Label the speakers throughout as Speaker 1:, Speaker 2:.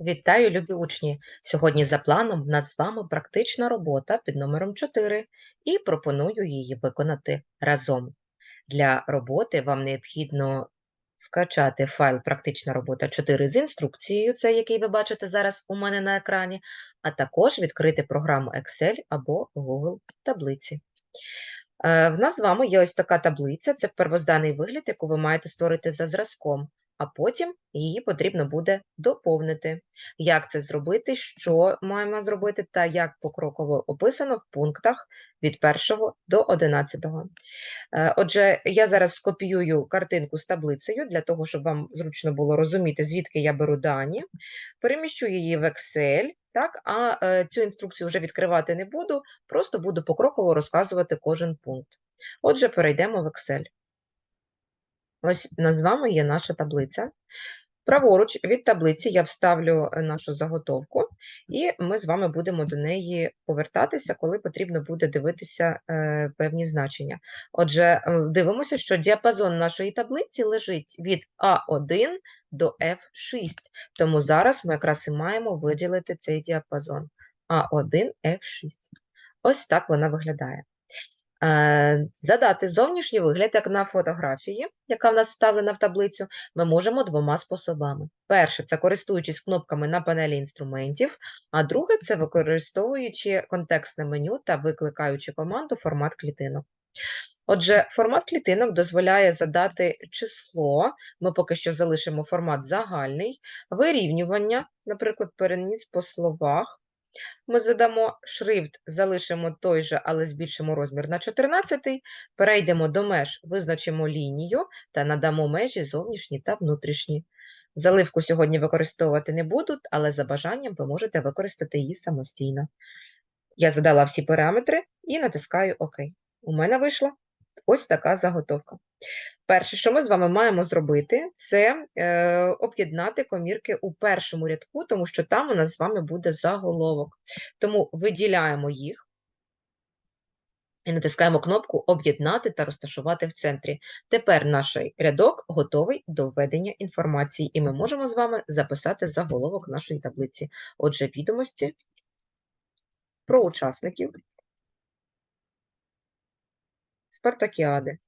Speaker 1: Вітаю, любі учні! Сьогодні за планом в нас з вами практична робота під номером 4 і пропоную її виконати разом. Для роботи вам необхідно скачати файл Практична робота 4 з інструкцією, це який ви бачите зараз у мене на екрані, а також відкрити програму Excel або Google таблиці. Е, В нас з вами є ось така таблиця, це первозданий вигляд, яку ви маєте створити за зразком а потім її потрібно буде доповнити. Як це зробити, що маємо зробити, та як покроково описано в пунктах від 1 до 11. Е, отже, я зараз скопіюю картинку з таблицею для того, щоб вам зручно було розуміти, звідки я беру дані, переміщу її в Excel. Так, а е, цю інструкцію вже відкривати не буду, просто буду покроково розказувати кожен пункт. Отже, перейдемо в Excel. Ось з вами є наша таблиця. Праворуч від таблиці я вставлю е, нашу заготовку, і ми з вами будемо до неї повертатися, коли потрібно буде дивитися е, певні значення. Отже, е, дивимося, що діапазон нашої таблиці лежить від А1 до F6, тому зараз ми якраз і маємо виділити цей діапазон А1, F6. Ось так вона виглядає. Е, задати зовнішній вигляд, як на фотографії, яка в нас вставлена в таблицю, ми можемо двома способами. Перше, це користуючись кнопками на панелі інструментів, а друге це використовуючи контекстне меню та викликаючи команду формат клітинок. Отже, формат клітинок дозволяє задати число, ми поки що залишимо формат загальний, вирівнювання, наприклад, переніс по словах, ми задамо шрифт, залишимо той же, але збільшимо розмір на 14, перейдемо до меж, визначимо лінію та надамо межі зовнішні та внутрішні. Заливку сьогодні використовувати не буду, але за бажанням ви можете використати її самостійно. Я задала всі параметри і натискаю ОК. У мене вийшла ось така заготовка. Перше, що ми з вами маємо зробити, це е, об'єднати комірки у першому рядку, тому що там у нас з вами буде заголовок. Тому виділяємо їх і натискаємо кнопку Об'єднати та розташувати в центрі. Тепер наш рядок готовий до введення інформації, і ми можемо з вами записати заголовок нашої таблиці. Отже, відомості про учасників Спартакіади.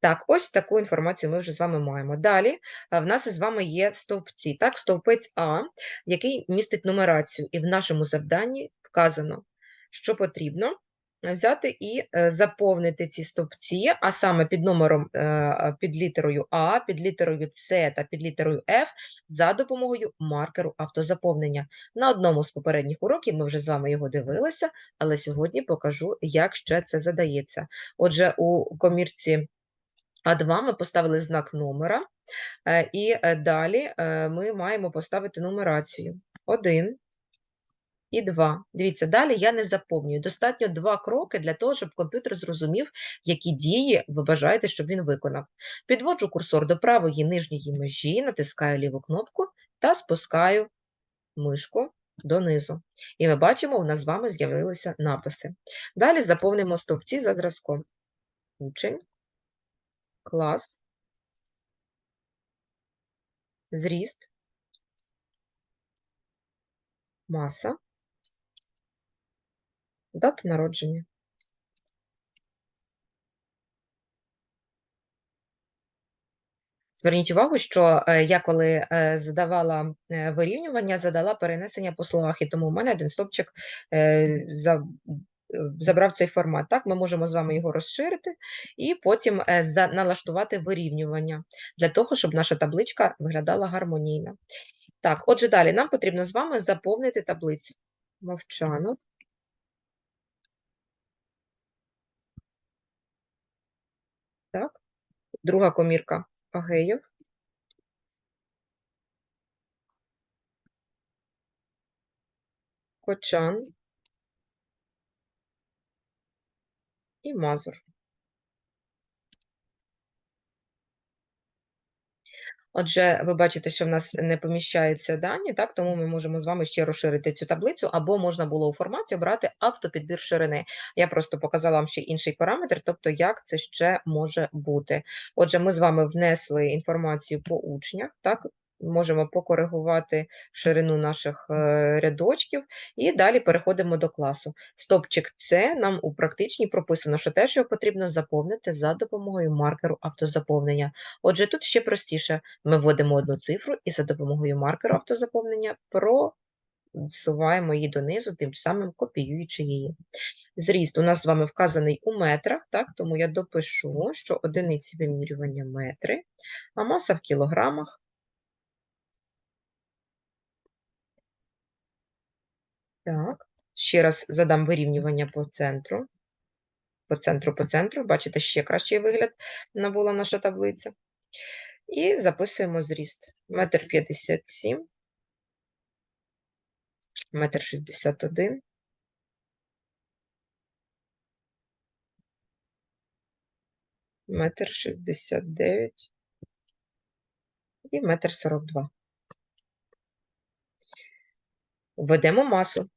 Speaker 1: Так, ось таку інформацію ми вже з вами маємо. Далі в нас із вами є стовпці. Так, стовпець А, який містить нумерацію, і в нашому завданні вказано, що потрібно взяти і е, заповнити ці стовпці, а саме під номером, е, під літерою А, під літерою С та під літерою Ф за допомогою маркеру автозаповнення. На одному з попередніх уроків ми вже з вами його дивилися, але сьогодні покажу, як ще це задається. Отже, у комірці а2 ми поставили знак номера, е, і е, далі е, ми маємо поставити нумерацію 1 і 2. Дивіться, далі я не заповнюю. Достатньо два кроки для того, щоб комп'ютер зрозумів, які дії ви бажаєте, щоб він виконав. Підводжу курсор до правої нижньої межі, натискаю ліву кнопку та спускаю мишку донизу. І ми бачимо, у нас з вами з'явилися написи. Далі заповнимо стовпці за зразком. Учень клас, зріст, маса, дата народження. Зверніть увагу, що е, я коли е, задавала е, вирівнювання, задала перенесення по словах, і тому у мене один стопчик забрав цей формат. Так, Ми можемо з вами його розширити і потім налаштувати вирівнювання для того, щоб наша табличка виглядала гармонійно. Так, отже, далі нам потрібно з вами заповнити таблицю. Мовчанов. Так, друга комірка Агеєв. Кочан. і Мазур. Отже, ви бачите, що в нас не поміщаються дані, так, тому ми можемо з вами ще розширити цю таблицю, або можна було у форматі обрати автопідбір ширини. Я просто показала вам ще інший параметр, тобто як це ще може бути. Отже, ми з вами внесли інформацію по учнях, так, можемо покоригувати ширину наших е, рядочків, і далі переходимо до класу. Стопчик С нам у практичній прописано, що теж його потрібно заповнити за допомогою маркеру автозаповнення. Отже, тут ще простіше. Ми вводимо одну цифру і за допомогою маркеру автозаповнення просуваємо її донизу, тим самим копіюючи її. Зріст у нас з вами вказаний у метрах, так, тому я допишу, що одиниці вимірювання метри, а маса в кілограмах. Так, ще раз задам вирівнювання по центру. По центру, по центру. Бачите, ще кращий вигляд набула наша таблиця. І записуємо зріст. Метр 57, метр 61, метр 69 і метр 42. Введемо масу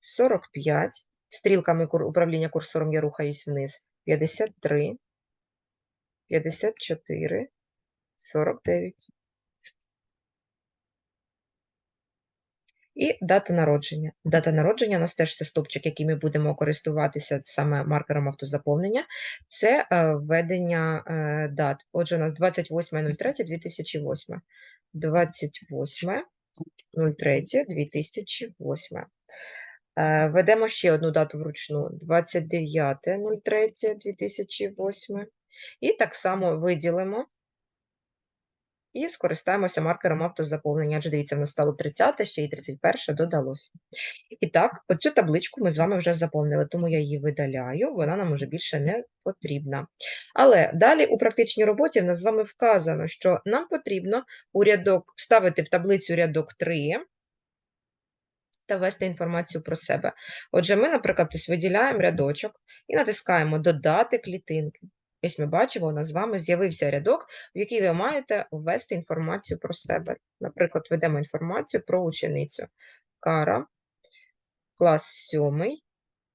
Speaker 1: 45. Стрілками управління курсором я рухаюсь вниз. 53, 54, 49. І дата народження. Дата народження у нас теж це стопчик, який ми будемо користуватися саме маркером автозаповнення. Це е, введення е, дат. Отже, у нас 28.03.2008, 28 03.2008. Е, ведемо ще одну дату вручну 29.03.2008. І так само виділимо і скористаємося маркером автозаповнення. Адже дивіться, в нас стало 30, ще й 31 додалося. І так, оцю табличку ми з вами вже заповнили, тому я її видаляю, вона нам вже більше не потрібна. Але далі у практичній роботі в нас з вами вказано, що нам потрібно у рядок вставити в таблицю рядок 3 та ввести інформацію про себе. Отже, ми, наприклад, ось виділяємо рядочок і натискаємо Додати клітинки. Ось ми бачимо, у нас з вами з'явився рядок, в який ви маєте ввести інформацію про себе. Наприклад, ведемо інформацію про ученицю. Кара, клас 7,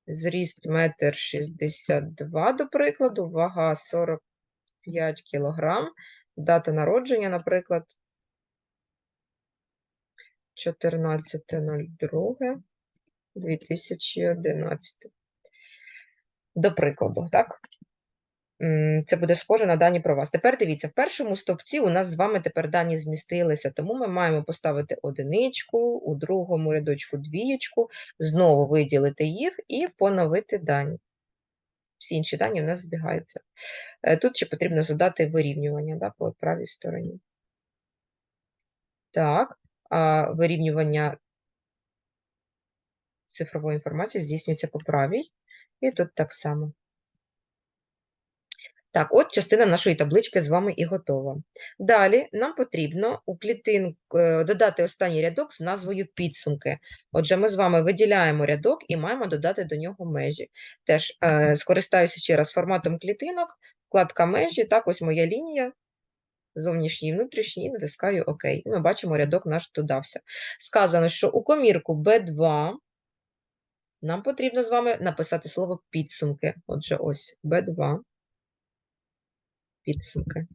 Speaker 1: зріст 1,62 м, до прикладу, вага 45 кг, дата народження, наприклад, 14.02.2011. До прикладу, так? Це буде схоже на дані про вас. Тепер дивіться, в першому стовпці у нас з вами тепер дані змістилися, тому ми маємо поставити одиничку, у другому рядочку двієчку, знову виділити їх і поновити дані. Всі інші дані у нас збігаються. Е, тут ще потрібно задати вирівнювання да, по правій стороні. Так, а вирівнювання цифрової інформації здійснюється по правій. І тут так само. Так, от частина нашої таблички з вами і готова. Далі нам потрібно у клітинку е, додати останній рядок з назвою підсумки. Отже, ми з вами виділяємо рядок і маємо додати до нього межі. Теж е, скористаюся ще раз форматом клітинок, вкладка межі, так, ось моя лінія, зовнішній і внутрішній, натискаю ОК. І ми бачимо, рядок наш додався. Сказано, що у комірку B2 нам потрібно з вами написати слово підсумки. Отже, ось B2 підсумки.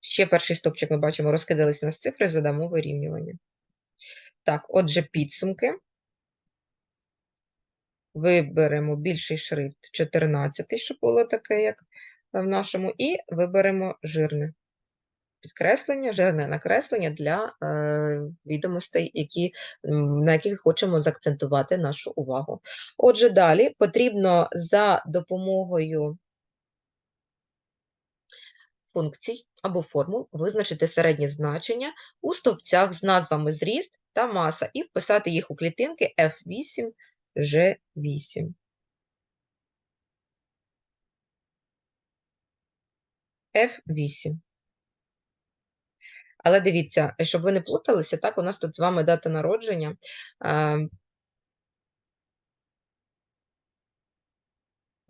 Speaker 1: Ще перший стопчик ми бачимо, розкидались на цифри, задамо вирівнювання. Так, отже, підсумки. Виберемо більший шрифт 14, щоб було таке, як в нашому, і виберемо жирне підкреслення, жирне накреслення для е, відомостей, які, на яких хочемо заакцентувати нашу увагу. Отже, далі потрібно за допомогою функцій або формул визначити середнє значення у стовпцях з назвами зріст та маса і вписати їх у клітинки F8, G8. F8. Але дивіться, щоб ви не плуталися, так, у нас тут з вами дата народження.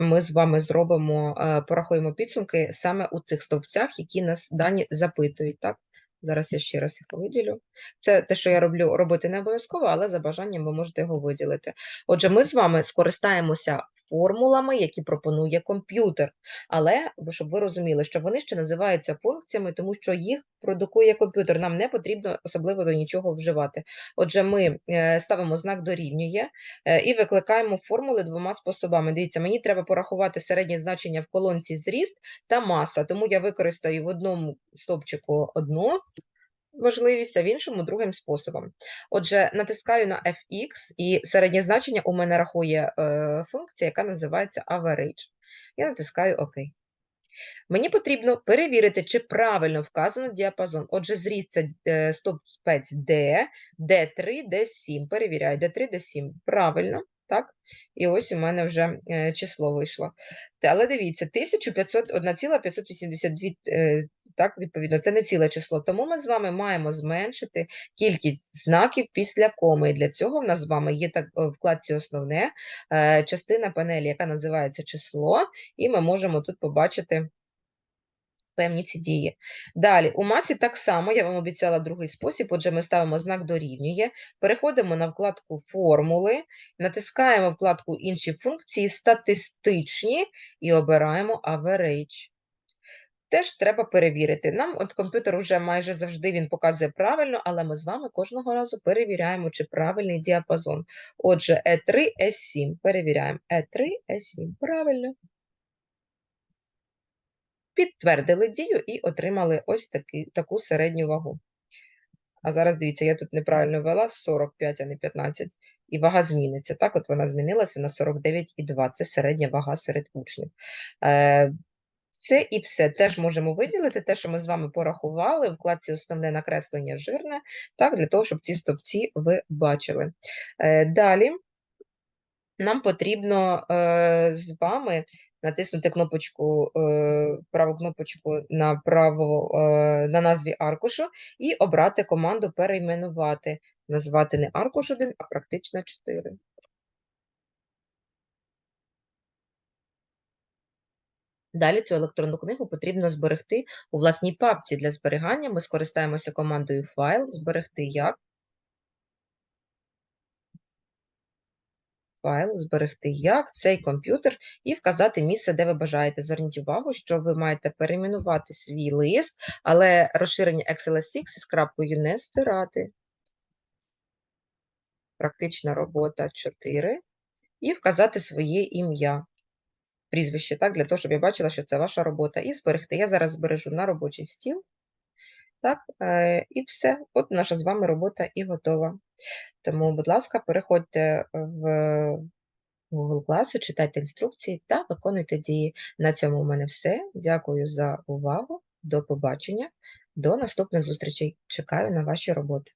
Speaker 1: ми з вами зробимо, е, порахуємо підсумки саме у цих стовпцях, які нас дані запитують, так? Зараз я ще раз їх виділю. Це те, що я роблю, робити не обов'язково, але за бажанням ви можете його виділити. Отже, ми з вами скористаємося формулами, які пропонує комп'ютер. Але щоб ви розуміли, що вони ще називаються функціями, тому що їх продукує комп'ютер. Нам не потрібно особливо до нічого вживати. Отже, ми е, ставимо знак дорівнює е, і викликаємо формули двома способами. Дивіться, мені треба порахувати середнє значення в колонці зріст та маса, тому я використаю в одному стовпчику одну важливість, а в іншому другим способом. Отже, натискаю на fx, і середнє значення у мене рахує е, функція, яка називається average. Я натискаю ОК. Мені потрібно перевірити, чи правильно вказано діапазон. Отже, зріст це стовпець D, D3, D7. Перевіряю, D3, D7. Правильно, так? І ось у мене вже е, число вийшло. Але дивіться, 1500, 1,582 так, відповідно, це не ціле число. Тому ми з вами маємо зменшити кількість знаків після коми. І для цього в нас з вами є так вкладці основне е, частина панелі, яка називається число, і ми можемо тут побачити. Певні ці дії. Далі, у масі так само, я вам обіцяла другий спосіб, отже, ми ставимо знак дорівнює, переходимо на вкладку формули, натискаємо вкладку інші функції, статистичні і обираємо average теж треба перевірити. Нам от комп'ютер вже майже завжди він показує правильно, але ми з вами кожного разу перевіряємо, чи правильний діапазон. Отже, E3, S7. Перевіряємо. E3, S7. Правильно. Підтвердили дію і отримали ось таки, таку середню вагу. А зараз дивіться, я тут неправильно ввела 45, а не 15, і вага зміниться. Так, от вона змінилася на 49,2. Це середня вага серед учнів. Це і все теж можемо виділити, те, що ми з вами порахували, вкладці основне накреслення жирне, так, для того, щоб ці стовпці ви бачили. Е, далі нам потрібно е, з вами натиснути кнопочку, е, праву кнопочку на право, на назві аркушу і обрати команду перейменувати, назвати не аркуш 1, а практично 4. Далі цю електронну книгу потрібно зберегти у власній папці для зберігання. Ми скористаємося командою файл, зберегти як. Файл, зберегти як, цей комп'ютер і вказати місце, де ви бажаєте. Зверніть увагу, що ви маєте перейменувати свій лист, але розширення XLSX із крапкою не стирати. Практична робота 4. І вказати своє ім'я прізвище, так, для того, щоб я бачила, що це ваша робота, і зберегти. Я зараз збережу на робочий стіл. Так, е, і все. От наша з вами робота і готова. Тому, будь ласка, переходьте в Google класи, читайте інструкції та виконуйте дії. На цьому у мене все. Дякую за увагу. До побачення, до наступних зустрічей. Чекаю на ваші роботи.